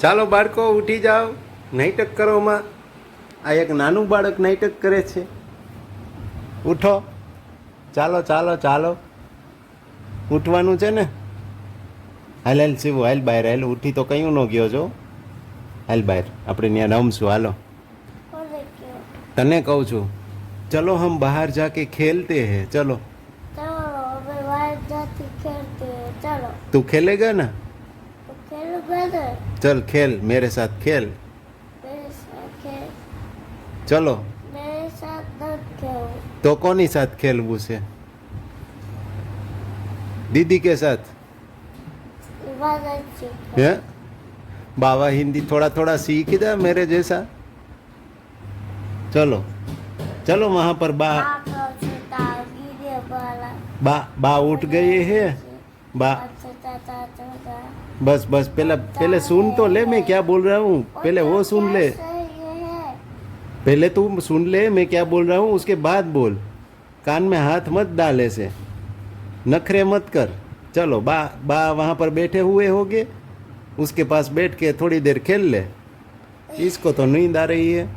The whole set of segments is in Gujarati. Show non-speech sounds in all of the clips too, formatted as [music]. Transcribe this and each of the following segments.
ચાલો બાળકો ઉઠી જાઓ. નાટક કરોમાં આ એક નાનું બાળક નાટક કરે છે. ઉઠો. ચાલો ચાલો ચાલો. ઉઠવાનું છે ને? હાલ હાલ શિવ હાલ બહાર હાલ. ઉઠી તો કયું ન ગયો છો હાલ બહાર. આપણે ત્યાં રમશું હાલો. તને કહું છું. ચલો હમ બહાર જાકે ખેલતે હે. ચલો. તું ખેલેગા ના? brother. चल खेल मेरे साथ खेल। मेरे साथ खेल। ચલો મેરે સાથ ન ખેલ તો કોની સાથ ખેલવું છે बाबा हिंदी थोड़ा थोड़ा सीख दे मेरे जैसा। चलो। चलो वहाँ पर बा बा, बा उठ गई है। बा बस बस पहले पहले सुन तो ले मैं क्या बोल रहा हूँ पहले वो सुन ले पहले तू सुन ले मैं क्या बोल रहा हूँ उसके बाद बोल कान में हाथ मत डाल ऐसे नखरे मत कर चलो बा बा वहाँ पर बैठे हुए होगे उसके पास बैठ के थोड़ी देर खेल ले इसको तो नींद आ रही है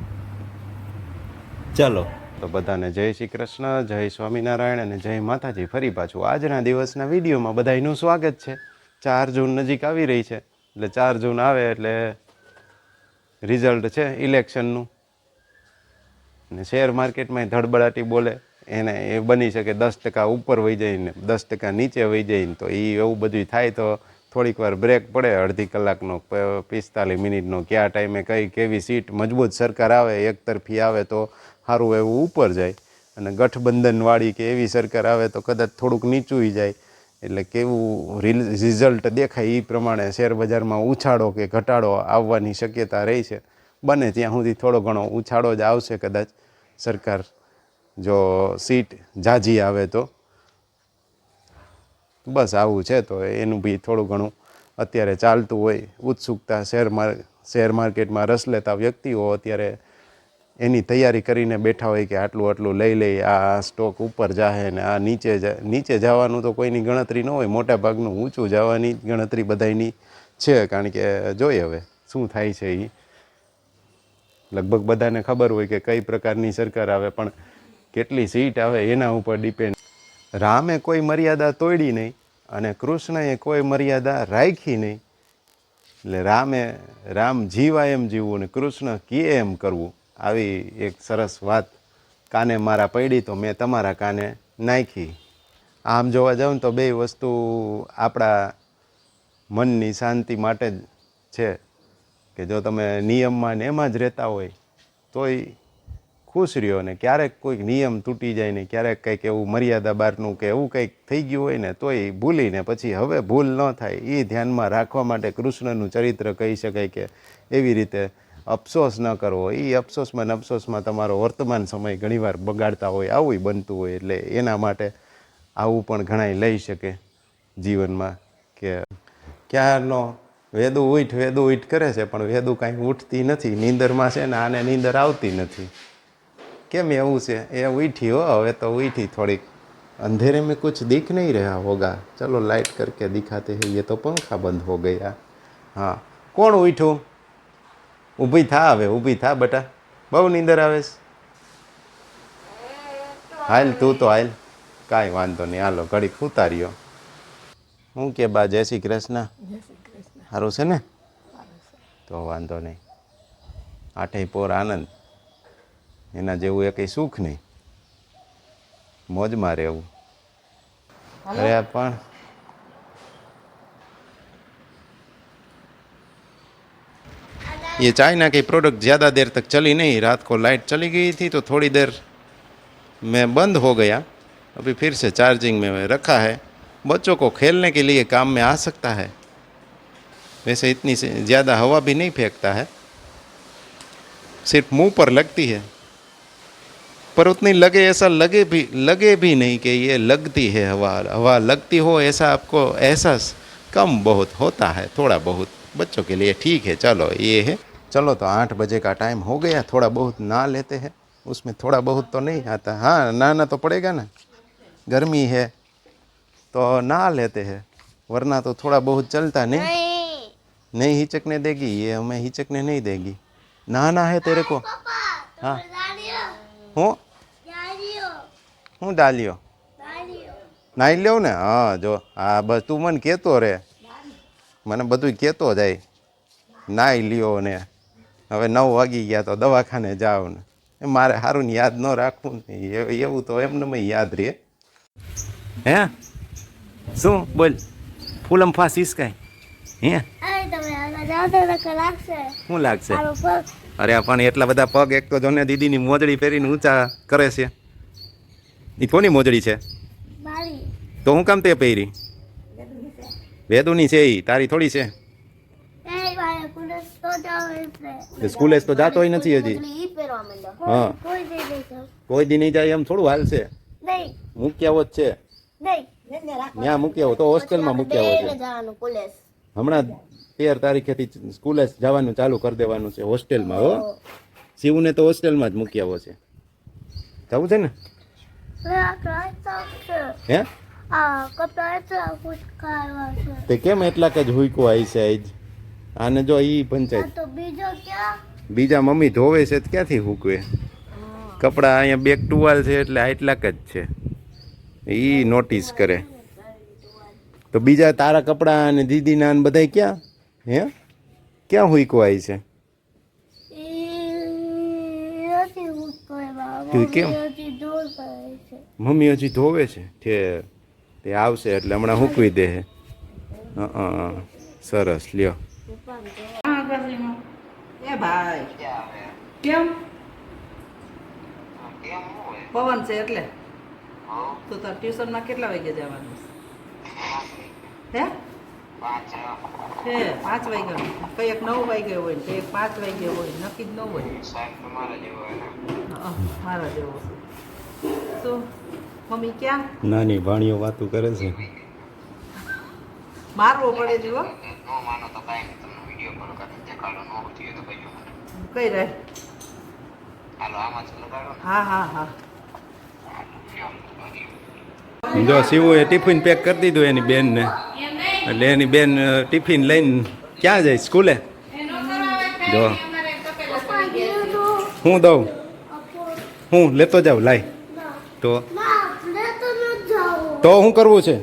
ચલો તો બધાને જય શ્રી કૃષ્ણ જય સ્વામિનારાયણ અને જય માતાજી ફરી પાછું આજના દિવસના વિડીયોમાં બધાનું સ્વાગત છે ચાર જૂન નજીક આવી રહી છે. એટલે ચાર જૂન આવે એટલે રિઝલ્ટ છે ઇલેક્શનનું ને. શેર માર્કેટમાં ધડબડાટી બોલે, એને એ બની શકે દસ ટકા ઉપર વહી જઈને, દસ ટકા નીચે વહી જઈને, તો એ એવું બધું થાય તો થોડીક વાર બ્રેક પડે, અડધી કલાકનો પિસ્તાલીસ મિનિટનો કયા ટાઈમે કઈ કેવી સીટ મજબૂત સરકાર આવે એકતરફી આવે તો સારું એવું ઉપર જાય. અને ગઠબંધનવાળી કે એવી સરકાર આવે તો કદાચ થોડુંક નીચું જાય. એટલે કેવું રિલ- રિઝલ્ટ દેખાય એ પ્રમાણે શેર બજારમાં ઉછાળો કે ઘટાડો આવવાની શક્યતા રહી છે. બને ત્યાં સુધી થોડો ઘણો ઉછાળો જ આવશે કદાચ સરકાર જો સીટ જાજી આવે તો. બસ આવું છે તો એનું બી થોડું ઘણું અત્યારે ચાલતું હોય. ઉત્સુકતા શેર માર્ક શેર માર્કેટમાં રસ લેતા વ્યક્તિઓ અત્યારે એની તૈયારી કરીને બેઠા હોય કે આટલું આટલું લઈ લઈ, આ સ્ટોક ઉપર જાહે ને આ નીચે નીચે જવાનું તો કોઈની ગણતરી ન હોય મોટા ભાગનું ઊંચું જવાની ગણતરી બધાયની છે. કારણ કે જોઈએ હવે શું થાય છે એ લગભગ બધાને ખબર હોય કે કઈ પ્રકારની સરકાર આવે, પણ કેટલી સીટ આવે એના ઉપર ડિપેન્ડ. રામે કોઈ મર્યાદા તોડી નહીં અને કૃષ્ણએ કોઈ મર્યાદા રાખી નહીં. એટલે રામે, રામ જીવાય એમ જીવવું ને કૃષ્ણ કીએ એમ કરવું. આવી એક સરસ વાત કાને મારા પડી તો મેં તમારા કાને નાખી. આમ જોવા જાઉં તો બે વસ્તુ આપણા મનની શાંતિ માટે જ છે કે જો તમે નિયમમાં ને એમાં જ રહેતા હોય તોય ખુશ રહ્યો ને ક્યારેક કોઈક નિયમ તૂટી જાય ને ક્યારેક કંઈક એવું મર્યાદા બહારનું કે એવું કંઈક થઈ ગયું હોય ને તોય ભૂલીને પછી હવે ભૂલ ન થાય. એ ધ્યાનમાં રાખવા માટે કૃષ્ણનું ચરિત્ર કહી શકાય કે એવી રીતે અફસોસ ન કરવો. એ અફસોસમાં ને અફસોસમાં તમારો વર્તમાન સમય ઘણીવાર બગાડતા હોય આવું બનતું હોય, એટલે એના માટે આવું પણ ઘણાય લઈ શકે જીવનમાં કે ક્યારનો વેદુ ઉઠ વેદુ ઉઠ કરે છે, પણ વેદુ કાંઈ ઉઠતી નથી. નીંદરમાં છે ને આને નીંદર આવતી નથી. કેમ એવું છે? એ ઉઠી હો, હવે તો ઉઠી થોડીક. અંધેરે મેં કુછ દીખ નહીં રહ્યા હોગા. ચલો લાઇટ કરકે દિખાતે હૈ, યે તો પંખા બંધ હો ગયા. હા. કોણ ઉઠ્યું? ઊભી થા હવે ઊભી થા બટા. બહુ નીંદર આવે છે. હાલ તું તો હાલ. કાંઈ વાંધો નહીં. હાલો ઘડીક ઉતાર્યો. હું કે બા જય શ્રી કૃષ્ણ. સારું છે ને? તો વાંધો નહીં. આઠે પોર આનંદ. એના જેવું એ કંઈ સુખ નહીં. મોજમાં રહેવું. અરે પણ ये चाइना की प्रोडक्ट ज़्यादा देर तक चली नहीं, रात को लाइट चली गई थी तो थोड़ी देर में बंद हो गया। अभी फिर से चार्जिंग में रखा है। बच्चों को खेलने के लिए काम में आ सकता है। वैसे इतनी ज़्यादा हवा भी नहीं फेंकता है। सिर्फ़ मुँह पर लगती है। पर उतनी लगे ऐसा लगे भी लगे भी नहीं कि ये लगती है हवा। हवा लगती हो ऐसा आपको एहसास कम बहुत होता है, थोड़ा बहुत। बच्चों के लिए ठीक है, चलो ये है। चलो तो आठ बजे का टाइम हो गया थोड़ा बहुत नहा लेते हैं उसमें थोड़ा बहुत तो नहीं आता हाँ नहाना तो पड़ेगा ना गर्मी है तो नहा लेते हैं वरना तो थोड़ा बहुत चलता नहीं नहीं नहीं हिचकने देगी ये हमें हिचकने नहीं देगी नहाना है तेरे को हाँ હું હું ડાલ્યો નાહી લ્યો ને હા જો હા બસ તું મને કહેતો રે મને બધું કહેતો જાય નાહી લ્યો ને હવે નવ વાગી ગયા તો દવાખાને જાઓ ને. એ મારે સારું યાદ ન રાખવું ને. એવું તો એમને યાદ રહે. હે? શું? બોલ. ફૂલમ ફાસ ઈસકાય હે? શું લાગશે? અરે પણ એટલા બધા પગ એક તો જોને દીદીની મોજડી પહેરીને ઊંચા કરે છે. એ કોની મોજડી છે? તો હું કામ તે પહેરી? વેદુની છે. એ તારી થોડી છે એ મારે પુલિસ તો જાઓ એટલે તે સ્કૂલે તો જાતો નથી હજી. હા. કોઈ દે નહીં જાય એમ થોડું હાલશે નહીં. મૂક્યાવો જ છે. ત્યાં મૂક્યાવો તો હોસ્ટેલમાં મૂક્યાવો છે હમણાં તેર તારીખેથી સ્કૂલે જવાનું ચાલુ કરી દેવાનું છે હોસ્ટેલમાં હો. શિવને તો હોસ્ટેલમાં જ મૂક્યાવો છે. જવું છે ને? હે? તે કેમ એટલા કે જ હુઈકો આવી છે આજ આને જો ઈ પંચાયત. બીજો મમ્મી ધોવે છે ક્યાંથી હૂકવે? કપડાં અહીંયા બેગ ટુવાલ છે એટલે આટલાક જ છે. ઈ નોટિસ કરે. તો બીજા તારા કપડાં અને દીદીના ને બધાય ક્યાં? હે? ક્યાં હુકવાય છે? કેમ? મમ્મી હજી ધોવે છે? તે તે આવશે એટલે હમણાં હૂકવી દે. સરસ લ્યો. એ ભાઈ. કેમ? પવન છે એટલે? તો તાર ટ્યુશનમાં કેટલા વાગે જવાનું? હે? હે પાંચ વાગ્યા. કઈ એક નવ વાગ્યા હોય કઈ એક પાંચ વાગ્યા હોય નક્કી જ ન હોય. મારા જેવો છે. શું મમ્મી ક્યાં? નાની ભાણીઓ વાતું કરે છે. મારવો પડે છે હો કઈ રહે? હા હા હા. જો શિવુએ ટિફિન પેક કરી દીધું એની બેનને. એટલે એની બેન ટિફિન લઈને ક્યાં જાય? સ્કૂલે? જો. હું દઉં? હું લેતો જાઉં લાય. તો? ના ન તો શું કરવું છે?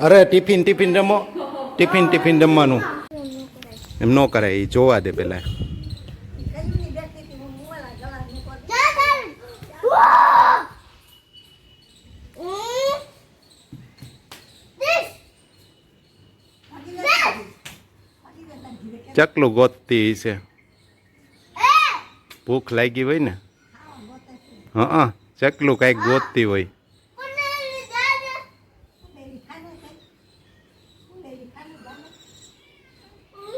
અરે ટિફિન ટિફિન રમો. ટિફિન ટિફિન રમવાનું એમ ન કરાય એ જોવા દે પેલા. ચકલું ગોતતી છે ભૂખ લાગી હોય ને? હા, ચકલું કાંઈક ગોતતી હોય.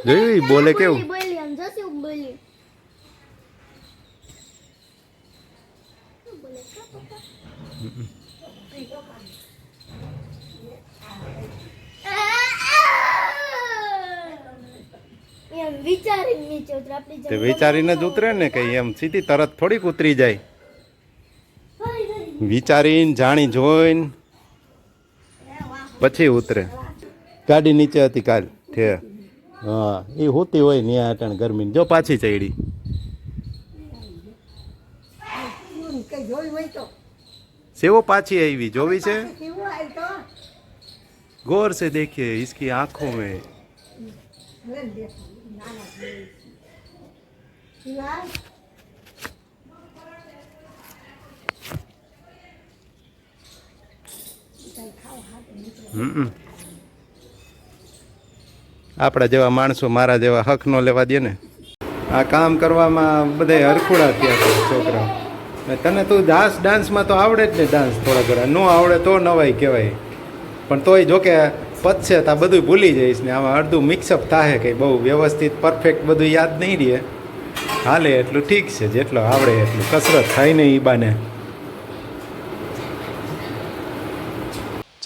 જોયું બોલે કેવું બોલી આમ જશે વિચારીને જ ઉતરે ને કે એમ સીધી તરત થોડીક ઉતરી જાય વિચારીને જાણી જોઈને પછી ઉતરે ગાડી નીચે હતી કાલ ઠે હા એ હોતી હોય ને અટાણ ગરમી જો પાછી ચડી સેવો પાછી આવી જોવી છે ગોર સે દેખીએ इसकी આંખો મે હમ આપણા જેવા માણસો મારા જેવા હક ન લેવા દે ને. આ કામ કરવામાં બધે હરખુડા થયા છે છોકરા તને તું ડાન્સ ડાન્સમાં તો આવડે જ ને ડાન્સ થોડા ઘણા. ન આવડે તો નવાય કહેવાય. પણ તોય જોકે પતશે તો આ બધું ભૂલી જઈશ ને. આમાં અડધું મિક્સઅપ થાય કંઈ. બહુ વ્યવસ્થિત પરફેક્ટ બધું યાદ નહીં રહે. હાલે એટલું ઠીક છે, જેટલો આવડે એટલું. કસરત થાય ને એ બાને.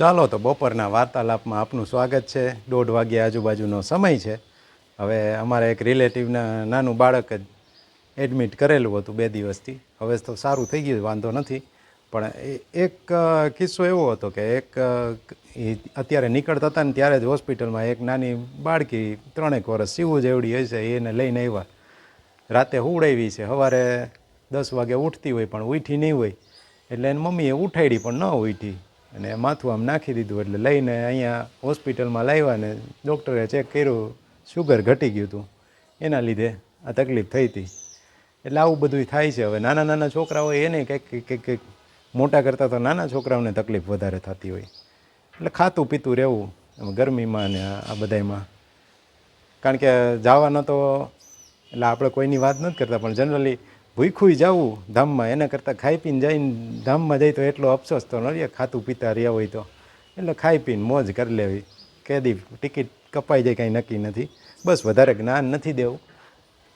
ચાલો તો બપોરના વાર્તાલાપમાં આપનું સ્વાગત છે. દોઢ વાગ્યા આજુબાજુનો સમય છે. હવે અમારે એક રિલેટિવના નાનું બાળક જ એડમિટ કરેલું હતું બે દિવસથી. હવે તો સારું થઈ ગયું, વાંધો નથી. પણ એક કિસ્સો એવો હતો કે એક અત્યારે નીકળતા હતા ને ત્યારે જ હોસ્પિટલમાં એક નાની બાળકી ત્રણેક વર્ષ સીવું જેવડી હશે એને લઈને આવ્યા. રાતે હુવડાવી છે. સવારે દસ વાગે ઉઠતી હોય પણ ઉઠી નહીં હોય. એટલે એની મમ્મીએ ઉઠાડી પણ ન ઉઠી. અને માથું આમ નાખી દીધું એટલે લઈને અહીંયા હોસ્પિટલમાં લાવ્યા ને ડૉક્ટરે ચેક કર્યું શુગર ઘટી ગયું હતું. એના લીધે આ તકલીફ થઈ હતી. એટલે આવું બધું થાય છે. હવે નાના નાના છોકરા હોય એને કંઈક કંઈક કંઈક મોટા કરતાં તો નાના છોકરાઓને તકલીફ વધારે થતી હોય. એટલે ખાતું પીતું રહેવું ગરમીમાં ને આ બધાયમાં. કારણ કે જવાનો તો, એટલે આપણે કોઈની વાત નથી કરતા, પણ જનરલી ભૂખું જવું ધામમાં એના કરતાં ખાઈ પીને જઈને ધામમાં જઈ તો એટલો અફસોસ તો ન રહે ખાતું પીતા રહ્યા હોય તો. એટલે ખાઈ પીને મોજ કરી લેવી. કેદી ટિકિટ કપાઈ જાય કાંઈ નક્કી નથી. બસ વધારે જ્ઞાન નથી દેવું.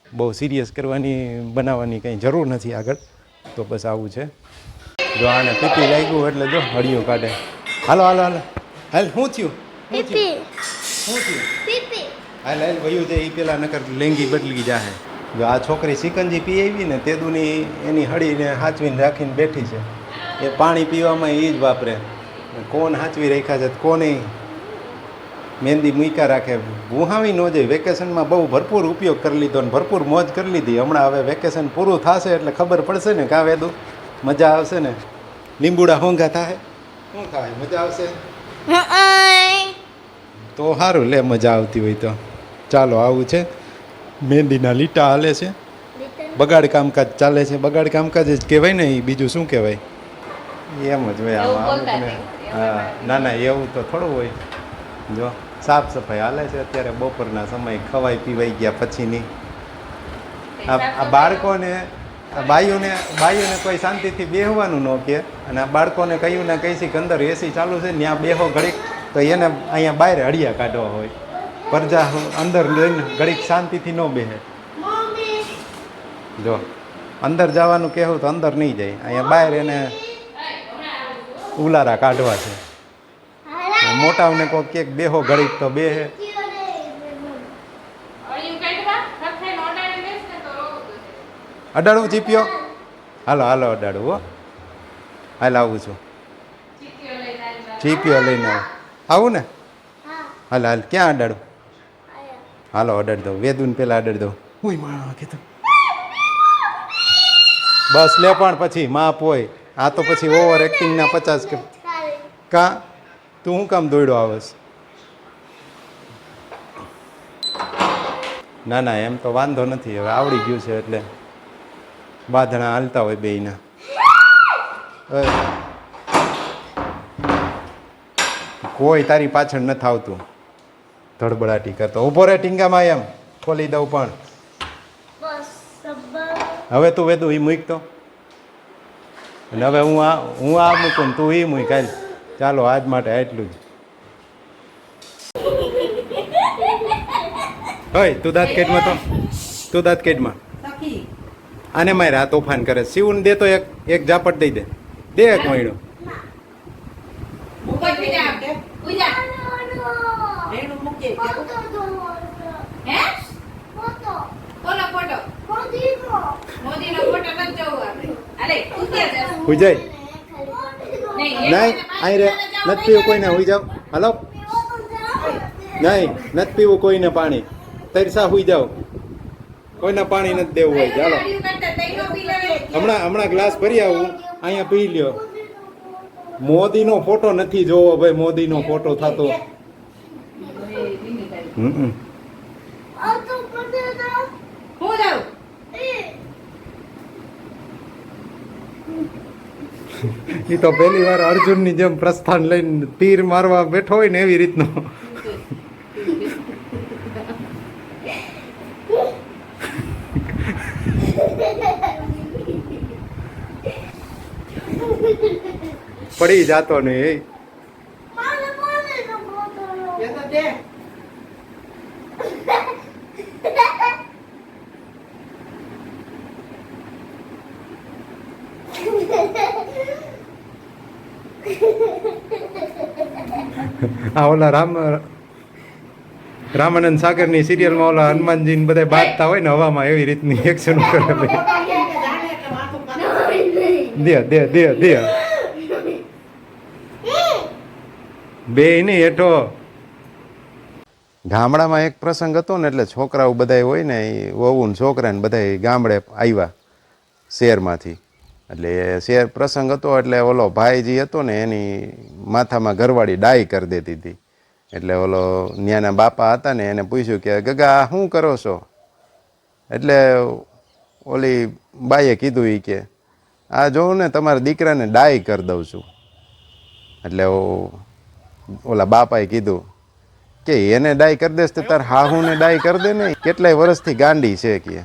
બહુ સિરિયસ કરવાની બનાવવાની કંઈ જરૂર નથી આગળ. તો બસ આવું છે. જો આને પીપી લાગ્યું એટલે જો હળિયું કાઢે. હાલો હાલો હાલો. હાલ શું થયું? શું થયું? શું થયું? હાલ હાલ વયું છે એ પેલા નકર લેંગી બદલી જાહે. જો આ છોકરી સિકંજી પી આવી ને તેદુની એની હળીને હાચવીને રાખીને બેઠી છે. એ પાણી પીવામાં એ જ વાપરે. કોણ હાચવી રાખ્યા છે કોને મહેંદી મૂક્યા રાખે? ગુહાવી ન જઈ વેકેશનમાં બહુ ભરપૂર ઉપયોગ કરી લીધો ને ભરપૂર મોજ કરી લીધી. હમણાં હવે વેકેશન પૂરું થશે એટલે ખબર પડશે ને કાં વેદું મજા આવશે ને? લીંબુડા હોંગા થાય? શું થાય? મજા આવશે? તો સારું લે મજા આવતી હોય તો. ચાલો આવું છે. મહેંદીના લીટા હાલે છે. બગાડ કામકાજ ચાલે છે. બગાડ કામકાજ જ કહેવાય ને એ બીજું શું કહેવાય? એમ જ હોય આમાં હા ના ના એવું તો થોડું હોય. જો સાફ સફાઈ હાલે છે. અત્યારે બપોરના સમય ખવાઈ પીવાઈ ગયા પછીની. આ આ બાળકોને આ બાઈઓને બાઈઓને કોઈ શાંતિથી બેહવાનું ન કહે. અને આ બાળકોને કહ્યું ને કહીશી કે અંદર એસી ચાલુ છે ત્યાં બેહો ઘડીક. તો એને અહીંયા બહાર હળિયા કાઢવા હોય. પ્રજા અંદર લઈને ઘડીક શાંતિથી ન બેહે. જો અંદર જવાનું કહેવું તો અંદર નહીં જાય. અહીંયા બહાર એને ઉલારા કાઢવા છે. મોટાઓને કોઈ કેક બેહો ઘડીક તો બેહે. અડાડું ચીપ્યો? હાલો હાલો અડાડું હો. હાલ આવું છું. ચીપ્યો લઈને આવું. આવું ને? હાલ હાલ ક્યાં અડાડું? હાલો અડર દઉં વેદુન પેલા અડાડી દઉં હું માણો કીધું બસ લે પણ પછી માપ હોય. આ તો પછી ઓવર એક્ટિંગના પચાસ કે કા? તું શું કામ દોડ્યો આવસ? ના ના એમ તો વાંધો નથી. હવે આવડી ગયું છે એટલે બાંધણા હાલતા હોય બેયના. કોઈ તારી પાછળ નથી આવતું ધડબડાટી કરતો. ઊભો રહે ટીંગામાં એમ. ખોલી દઉં પણ. હવે તું વેદું એ મૂકતો અને હવે હું આ હું આ મૂકું તું એ મૂક હાલ. ચાલો આજ માટે એટલું જ. હોય તું દાંત કેટમાં તો. તું દાંત કેટમાં. આને મારે આ તોફાન કરે. શિવને દે તો એક એક ઝાપટ દઈ દે. દે એક મહિનો ઉપર થઈ જા કે રેણું મૂકે કે કોનો ફોટો મોદીનો ફોટો નથી જોવો આપણે અરે તું ક્યાં જાસ? હુઈ જાય નહીં આઈ અહીં રે નથી પીવું કોઈને. હુઈ જાવ હાલો. નહીં નથી પીવું કોઈને પાણી. તરસા હુઈ જાવ કોઈને પાણી નથી દેવું હોય. ચાલો. હમણાં હમણાં ગ્લાસ ભરી આવું. અહીંયા પી લ્યો. મોદીનો ફોટો નથી જોવો ભાઈ. મોદીનો ફોટો થતો. હમ. હું જાઉં? [laughs] એ તો પહેલી વાર અર્જુનની જેમ પ્રસ્થાન લઈને તીર મારવા બેઠો હોય ને એવી રીતનો. પડી જાતો ને આ ઓલા રામ, રામાનંદ સાગરની સિરિયલમાં ઓલા હનુમાનજી ને બધા બાંધતા હોય ને હવામાં એવી રીતની એક્શન કરે દે દે દે દે. બે નહીં, હેઠો. ગામડામાં એક પ્રસંગ હતો ને એટલે છોકરાઓ બધા હોય ને એ વહુ ને છોકરા ને બધા ગામડે આવ્યા શહેરમાંથી. એટલે એ શહેર પ્રસંગ હતો એટલે ઓલો ભાઈ જે હતો ને એની માથામાં ઘરવાળી ડાઈ કરી દેતી હતી. એટલે ઓલો ન્યાના બાપા હતા ને એને પૂછ્યું કે, ગગા, શું કરો છો? એટલે ઓલી બાઈએ કીધું એ કે, આ જોઉં ને તમારા દીકરાને ડાઈ કરી દઉં છું. એટલે ઓલા બાપાએ કીધું કે, એને ડાઈ કરી દેસ તો તાર હાહુને ડાઈ કરી દે ને, કેટલાય વર્ષથી ગાંડી છે કે.